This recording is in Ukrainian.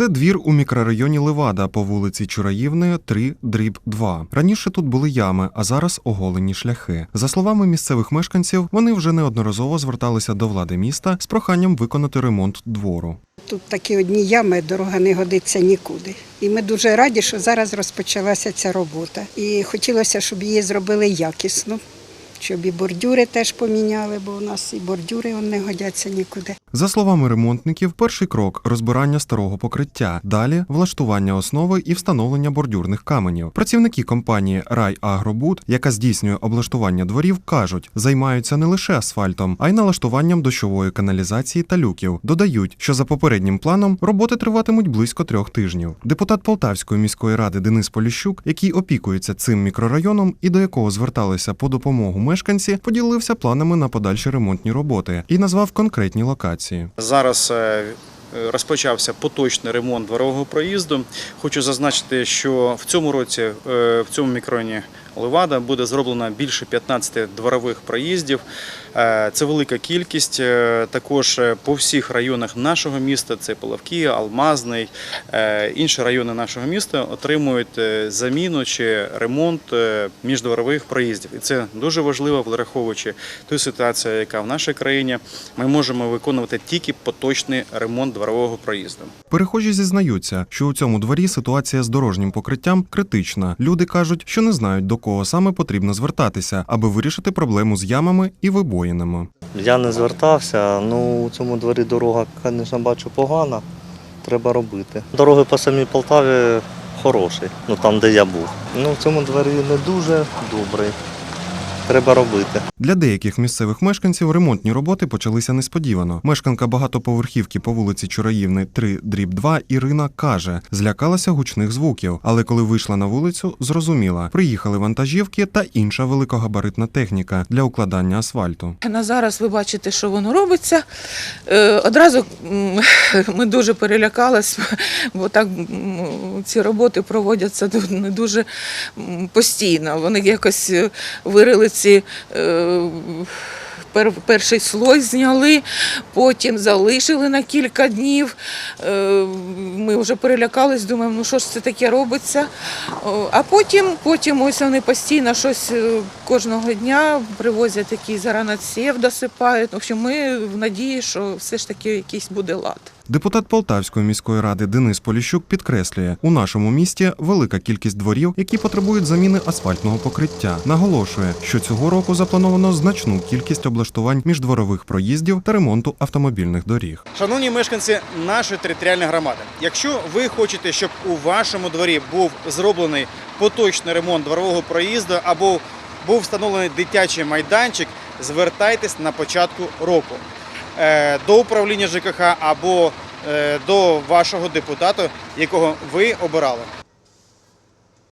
Це двір у мікрорайоні Левада по вулиці Чураївної, 3, дріб 2. Раніше тут були ями, а зараз оголені шляхи. За словами місцевих мешканців, вони вже неодноразово зверталися до влади міста з проханням виконати ремонт двору. Тут такі одні ями, дорога не годиться нікуди. І ми дуже раді, що зараз розпочалася ця робота. І хотілося, щоб її зробили якісно, щоб і бордюри теж поміняли, бо у нас і бордюри не годяться нікуди. За словами ремонтників, перший крок розбирання старого покриття, далі влаштування основи і встановлення бордюрних каменів. Працівники компанії Рай Агробуд, яка здійснює облаштування дворів, кажуть, займаються не лише асфальтом, а й налаштуванням дощової каналізації та люків. Додають, що за попереднім планом роботи триватимуть близько трьох тижнів. Депутат Полтавської міської ради Денис Поліщук, який опікується цим мікрорайоном і до якого зверталися по допомогу мешканці, поділився планами на подальші ремонтні роботи і назвав конкретні локації. Зараз е, розпочався поточний ремонт дворового проїзду. Хочу зазначити, що в цьому році е, в цьому мікрорайоні Левада буде зроблено більше 15 дворових проїздів. Е, Це велика кількість. Е, Також е, по всіх районах нашого міста це Половки, Алмазний, інші райони нашого міста отримують заміну чи ремонт міждворових проїздів. І це дуже важливо, враховуючи ту ситуацію, яка в нашій країні. Ми можемо виконувати тільки поточний ремонт дворового проїзду. Перехожі зізнаються, що у цьому дворі ситуація з дорожнім покриттям критична. Люди кажуть, що не знають до кого саме потрібно звертатися, аби вирішити проблему з ямами і вибоїнами. Я не звертався, ну у цьому дворі дорога, звісно, бачу погана. Треба робити. Дороги по самій Полтаві хороші, ну там, де я був. Ну в цьому дворі не дуже добрий. Треба робити. Для деяких місцевих мешканців ремонтні роботи почалися несподівано. Мешканка багатоповерхівки по вулиці Чураївни 3 дріб 2 Ірина каже, злякалася гучних звуків, але коли вийшла на вулицю, зрозуміла, приїхали вантажівки та інша великогабаритна техніка для укладання асфальту. На зараз ви бачите, що воно робиться. Е, Одразу ми дуже перелякались, бо так ці роботи проводяться не дуже постійно. Вони якось е, вирили ці. е, Перший слой зняли, потім залишили на кілька днів. Е, Ми вже перелякались, думаємо, ну що ж це таке робиться. А потім, потім ось вони постійно щось е, кожного дня привозять якийсь заранаців, досипають. В общем, ми в надії, що все ж таки якийсь буде лад. Депутат Полтавської міської ради Денис Поліщук підкреслює, у нашому місті велика кількість дворів, які потребують заміни асфальтного покриття. Наголошує, що цього року заплановано значну кількість облаштувань міждворових проїздів та ремонту автомобільних доріг. Шановні мешканці нашої територіальної громади, якщо ви хочете, щоб у вашому дворі був зроблений поточний ремонт дворового проїзду або був встановлений дитячий майданчик, звертайтесь на початку року до управління ЖКХ або е, до вашого депутата, якого ви обирали.